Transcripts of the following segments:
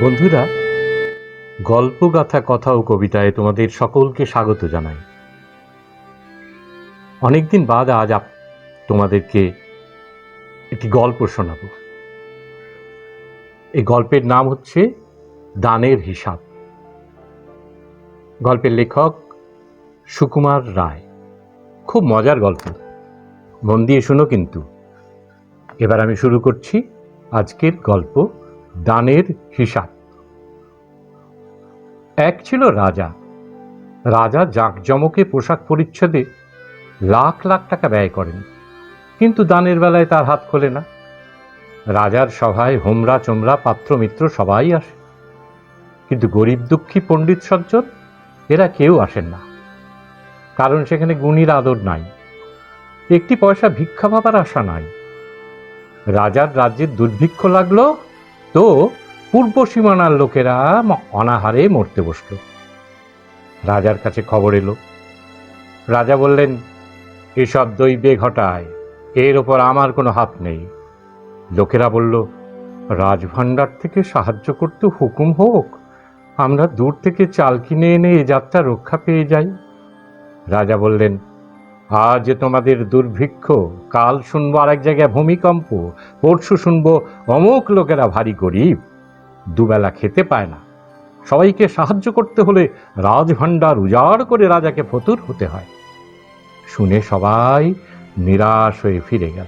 বন্ধুরা গল্পগাথা কথা ও কবিতায় তোমাদের সকলকে স্বাগত জানাই। অনেকদিন বাদ আজ আপ তোমাদেরকে একটি গল্প শোনাব। এই গল্পের নাম হচ্ছে দানের হিসাব। গল্পের লেখক সুকুমার রায়। খুব মজার গল্প। মন দিয়ে শোনো কিন্তু। এবার আমি শুরু করছি আজকের গল্প। দানের হিসাব। এক ছিল রাজা। রাজা জাঁকজমকে পোশাক পরিচ্ছদে লাখ লাখ টাকা ব্যয় করেন, কিন্তু দানের বেলায় তার হাত খোলে না। রাজার সভায় হোমরা চোমরা পাত্র মিত্র সবাই আসে। কিন্তু গরিব দুঃখী পণ্ডিত সজ্জন, এরা কেউ আসেন না। কারণ সেখানে গুণীর আদর নাই। একটি পয়সা ভিক্ষা পাবার আশা নাই। রাজার রাজ্যের দুর্ভিক্ষ লাগল তো পূর্ব সীমানার লোকেরা অনাহারে মরতে বসল। রাজার কাছে খবর এলো। রাজা বললেন, এসব দৈবে ঘটায়, এর ওপর আমার কোনো হাত নেই। লোকেরা বলল, রাজভাণ্ডার থেকে সাহায্য করতে হুকুম হোক, আমরা দূর থেকে চাল কিনে এনে এ যাত্রা রক্ষা পেয়ে যাই। রাজা বললেন আজ তোমাদের দুর্ভিক্ষ। কাল শুনব আরেক জায়গায় ভূমিকম্প। পরশু শুনব অমুক লোকেরা ভারী গরিব। দুবেলা খেতে পায় না। সবাইকে সাহায্য করতে হলে রাজভাণ্ডার উজাড় করে রাজাকে ফতুর হতে হয়। শুনে সবাই নিরাশ হয়ে ফিরে গেল।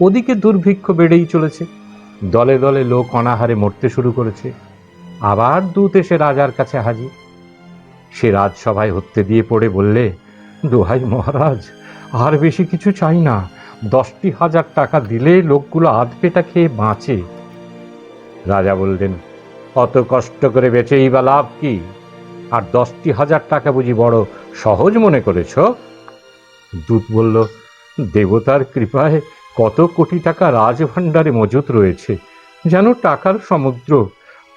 ওদিকে দুর্ভিক্ষ বেড়েই চলেছে। দলে দলে লোক অনাহারে মরতে শুরু করেছে। আবার দূত এসে রাজার কাছে হাজির। সে রাজসভায় হত্যে দিয়ে পড়ে বললে দোহাই মহারাজ, আর বেশি কিছু চাই না। দশটি হাজার টাকা দিলে লোকগুলো আধ পেটা খেয়ে বাঁচে। রাজা বললেন, অত কষ্ট করে বেচেই বা লাভ কি? আর দশটি হাজার টাকা বুঝি বড় সহজ মনে করেছ? দূত বলল, দেবতার কৃপায় কত কোটি টাকা রাজভাণ্ডারে মজুত রয়েছে। যেন টাকার সমুদ্র,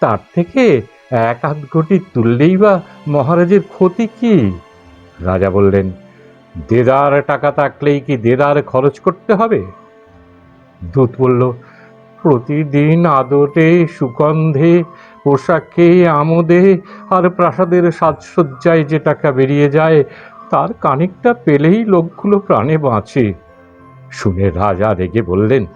তার থেকে এক আধ কোটি তুললেই বা মহারাজের ক্ষতি কি? রাজা বললেন, দেদার টাকা থাকলেই কি দেদার খরচ করতে হবে? দূত বলল, প্রতিদিন আদরে সুগন্ধে, পোশাকে, আমোদে আর প্রাসাদের সাজসজ্জায় যে টাকা বেরিয়ে যায়, তার কানিকটা পেলেই লোকগুলো প্রাণে বাঁচে। শুনে রাজা রেগে বললেন,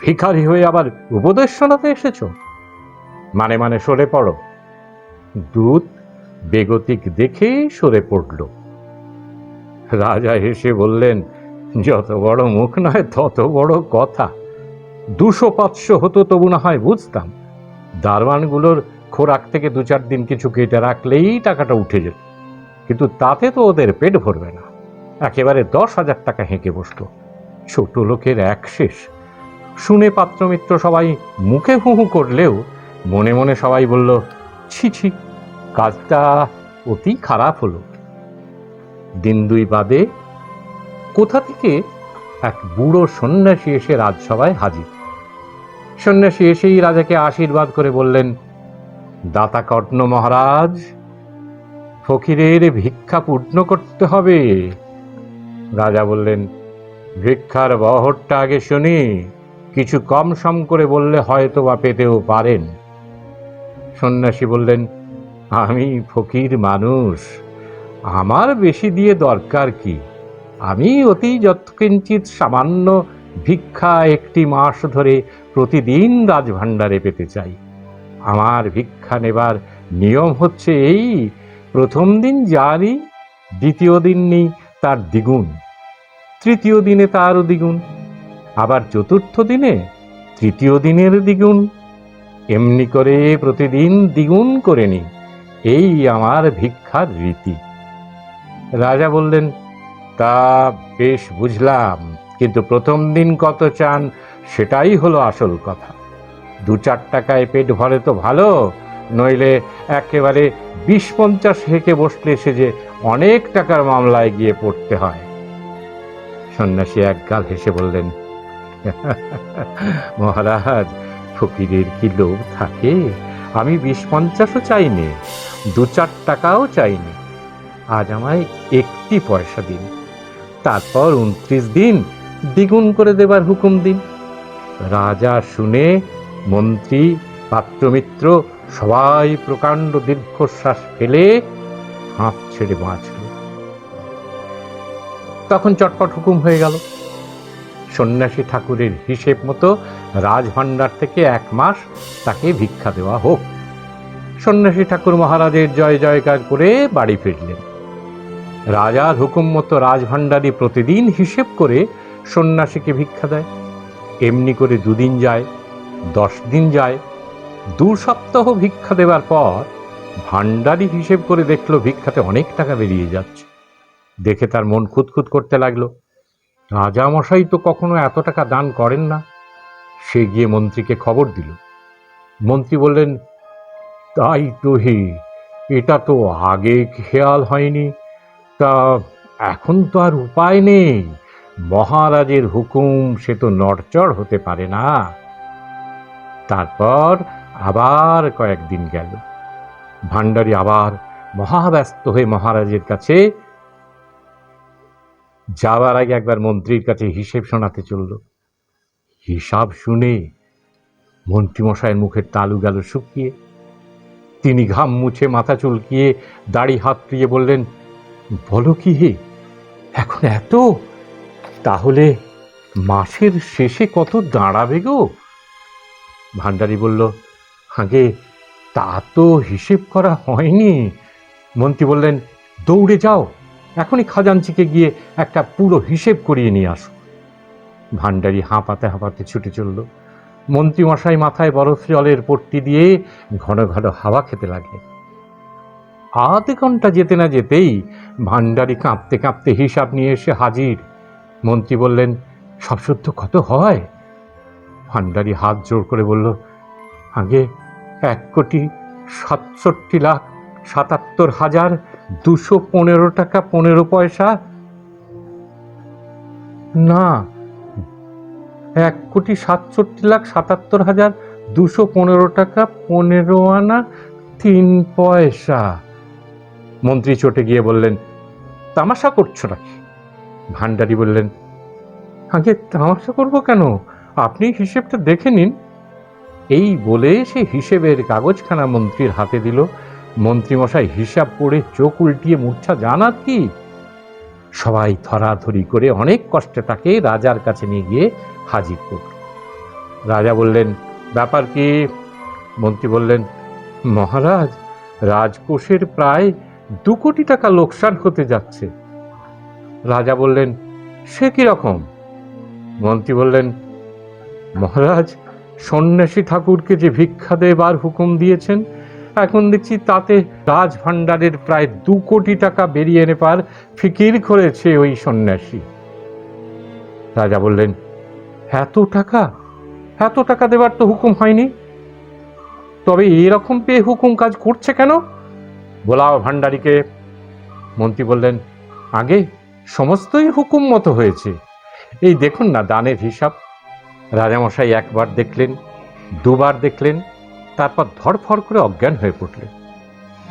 ভিখারি হয়ে আবার উপদেশ শোনাতে এসেছ? মানে মানে সরে পড়ো। দূত বেগতিক দেখে সরে পড়ল। রাজা হেসে বললেন, যত বড় মুখ নয়, তত বড় কথা। দুশো পাঁচশো হতো তবু না হয় বুঝতাম। দারওয়ানগুলোর খোরাক থেকে দু চার দিন কিছু কেটে রাখলেই টাকাটা উঠে যেত। কিন্তু তাতে তো ওদের পেট ভরবে না। একেবারে দশ হাজার টাকা হেঁকে বসল ছোট লোকের এক শেষ। শুনে পাত্রমিত্র সবাই মুখে হু হু করলেও মনে মনে সবাই বলল, ছি ছি, কাজটা অতি খারাপ হলো। দিন দুই বাদে কোথা থেকে এক বুড়ো সন্ন্যাসী এসে রাজসভায় হাজির? সন্ন্যাসী এসেই রাজাকে আশীর্বাদ করে বললেন, দাতা কর্ণ মহারাজ, ফকিরের ভিক্ষা পূর্ণ করতে হবে। রাজা বললেন, ভিক্ষার বহরটা আগে শুনি, কিছু কম সম করে বললে হয়তো বা পেতেও পারেন। সন্ন্যাসী বললেন, আমি ফকির মানুষ আমার বেশি দিয়ে দরকার কি? আমি অতি যৎকিঞ্চিত সামান্য ভিক্ষা একটি মাস ধরে প্রতিদিন রাজভাণ্ডারে পেতে চাই। আমার ভিক্ষা নেবার নিয়ম হচ্ছে এই, প্রথম দিন যা দ্বিতীয় দিন নিই, তার দ্বিগুণ। তৃতীয় দিনে তারও দ্বিগুণ। আবার চতুর্থ দিনে তৃতীয় দিনের দ্বিগুণ। এমনি করে প্রতিদিন দ্বিগুণ করে নিই। এই আমার ভিক্ষার রীতি। রাজা বললেন, তা বেশ বুঝলাম, কিন্তু প্রথম দিন কত চান সেটাই হলো আসল কথা। দু চার টাকায় পেট ভরে তো ভালো, নইলে একেবারে বিশ পঞ্চাশ হেঁকে বসলে সে যে অনেক টাকার মামলায় গিয়ে পড়তে হয়। সন্ন্যাসী একগাল হেসে বললেন, মহারাজ, ফকিরের কি লোভ থাকে? আমি বিশ পঞ্চাশও চাইনি, দু চার টাকাও চাইনি। আজ আমায় একটি পয়সা দিন। তারপর উনত্রিশ দিন দ্বিগুণ করে দেবার হুকুম দিন। রাজা শুনে মন্ত্রী, পাত্রমিত্র সবাই প্রকাণ্ড দীর্ঘশ্বাস ফেলে হাঁপ ছেড়ে বাঁচল। তখন চটপট হুকুম হয়ে গেল। সন্ন্যাসী ঠাকুরের হিসেব মতো রাজভাণ্ডার থেকে এক মাস তাকে ভিক্ষা দেওয়া হোক। সন্ন্যাসী ঠাকুর মহারাজের জয় জয়কার করে বাড়ি ফিরলেন। রাজার হুকুম মতো রাজভাণ্ডারী প্রতিদিন হিসেব করে সন্ন্যাসীকে ভিক্ষা দেয়। এমনি করে দুদিন যায়, দশ দিন যায়, দু সপ্তাহ ভিক্ষা দেওয়ার পর ভাণ্ডারি হিসেব করে দেখল ভিক্ষাতে অনেক টাকা বেরিয়ে যাচ্ছে। দেখে তার মন খুঁতখুত করতে লাগল। রাজামশাই তো কখনো এত টাকা দান করেন না। সে গিয়ে মন্ত্রীকে খবর দিল। মন্ত্রী বললেন, তাই তো হে, এটা তো আগে খেয়াল হয়নি। তা এখন তো আর উপায় নেই। মহারাজের হুকুম সে তো নড়চড় হতে পারে না। তারপর আবার কয়েকদিন গেল। ভাণ্ডারী আবার মহাব্যস্ত হয়ে মহারাজের কাছে যাওয়ার আগে একবার মন্ত্রীর কাছে হিসেব শোনাতে চলল। হিসাব শুনে মন্ত্রীমশাইয়ের মুখের তালু গেল শুকিয়ে। তিনি ঘাম মুছে মাথা চুলকিয়ে দাড়ি হাত বললেন বলো কি হে, এখন এত? তাহলে মাসের শেষে কত দাঁড়াবে গো? ভান্ডারি বলল, আগে তা তো হিসেব করা হয়নি। মন্ত্রী বললেন, দৌড়ে যাও, এখনই খাজাঞ্চিকে গিয়ে একটা পুরো হিসেব করিয়ে নিয়ে আসো। ভান্ডারি হাঁপাতে হাঁপাতে ছুটে চলল। মন্ত্রীমশাই মাথায় বরফ জলের পট্টি দিয়ে ঘন ঘন হাওয়া খেতে লাগলেন। আধ ঘণ্টা যেতে না যেতেই ভান্ডারি কাঁপতে কাঁপতে হিসাব নিয়ে এসে হাজির। মন্ত্রী বললেন, সব সত্য কত হয়? ভান্ডারি হাত জোর করে বলল, আগে এক কোটি সাতষট্টি লাখ সাতাত্তর হাজার দুশো পনেরো টাকা পনেরো পয়সা। না, এক কোটি সাতষট্টি লাখ সাতাত্তর হাজার দুশো পনেরো টাকা পনেরো আনা তিন পয়সা। মন্ত্রী চটে গিয়ে বললেন, তামাশা করছ নাকি? ভান্ডারি বললেন, আগে তামাশা করব কেন? আপনি হিসেবটা দেখে নিন। এই বলে সে হিসেবের কাগজখানা মন্ত্রীর হাতে দিল। মন্ত্রীমশাই হিসাব করে চোখ উল্টিয়ে, মূর্ছা জানার কি? সবাই ধরাধরি করে অনেক কষ্টে তাকে রাজার কাছে নিয়ে গিয়ে হাজির করল। রাজা বললেন, ব্যাপার কি? মন্ত্রী বললেন, মহারাজ, রাজকোষের প্রায় দু কোটি টাকা লোকসান হতে যাচ্ছে। রাজা বললেন, সে রকম? মন্ত্রী বললেন, মহারাজ, সন্ন্যাসী ঠাকুরকে যে ভিক্ষা দেবার হুকুম দিয়েছেন, এখন দেখছি তাতে রাজভাণ্ডারের প্রায় দু কোটি টাকা বেরিয়ে নেবার ফিকির করেছে ওই সন্ন্যাসী। রাজা বললেন, এত টাকা? এত টাকা দেবার তো হুকুম হয়নি? তবে এরকম পেয়ে হুকুম কাজ করছে কেন? গোলাও ভাণ্ডারীকে মন্ত্রী বললেন, আগে সমস্তই হুকুম মতো হয়েছে। এই দেখুন না দানের হিসাব। রাজামশাই একবার দেখলেন, দুবার দেখলেন, তারপর ধরফর করে অজ্ঞান হয়ে পড়লেন।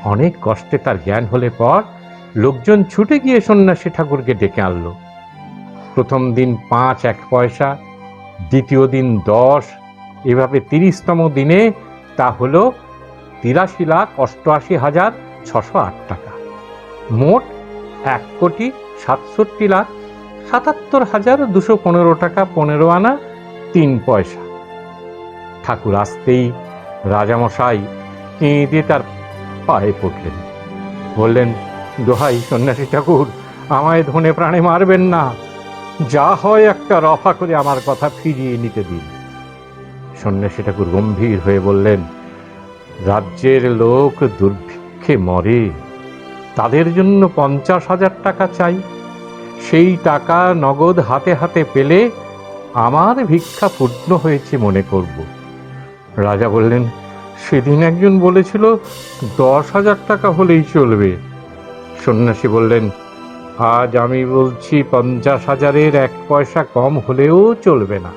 অনেক কষ্টে তার জ্ঞান হলে পর লোকজন ছুটে গিয়ে সন্ন্যাসী ঠাকুরকে ডেকে আনলো। প্রথম দিন পাঁচ এক পয়সা, দ্বিতীয় দিন দশ, এভাবে তিরিশতম দিনে তা হলো তিরাশি লাখ অষ্টআশি হাজার ছশো আট টাকা। মোট এক কোটি সাতষট্টি লাখ সাতাত্তর হাজার দুশো পনেরো টাকা পনেরো আনা তিন পয়সা। ঠাকুর আসতেই রাজামশাই কেঁদে তার পায়ে পড়লেন। বললেন, দোহাই সন্ন্যাসী ঠাকুর, আমায় ধনে প্রাণে মারবেন না। যা হয় একটা রফা করে আমার কথা ফিরিয়ে নিতে দিন। সন্ন্যাসী ঠাকুর গম্ভীর হয়ে বললেন, রাজ্যের লোক দুর্ভিক্ষে মরে। তাদের জন্য পঞ্চাশ হাজার টাকা চাই। সেই টাকা নগদ হাতে হাতে পেলে আমার ভিক্ষা পূর্ণ হয়েছে মনে করব। রাজা বললেন, সেদিন একজন বলেছিল, দশ হাজার টাকা হলেই চলবে। সন্ন্যাসী বললেন, আজ আমি বলছি, পঞ্চাশ হাজারের এক পয়সা কম হলেও চলবে না।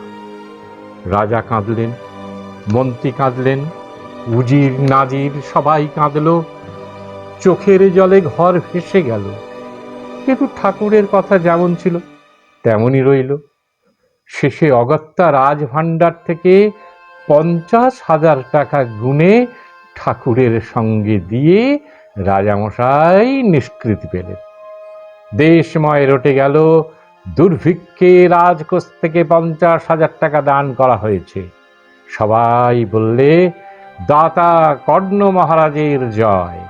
রাজা কাঁদলেন, মন্ত্রী কাঁদলেন, উজির, নাজির সবাই কাঁদল। চোখের জলে ঘর ভেসে গেল। কিন্তু ঠাকুরের কথা যেমন ছিল, তেমনই রইল। শেষে অগত্যা রাজভাণ্ডার থেকে পঞ্চাশ হাজার টাকা গুনে ঠাকুরের সঙ্গে দিয়ে রাজামশাই নিষ্কৃতি পেলেন। দেশময় রটে গেল। দুর্ভিক্ষে রাজকোষ থেকে পঞ্চাশ হাজার টাকা দান করা হয়েছে। সবাই বললে, দাতা কর্ণ মহারাজের জয়।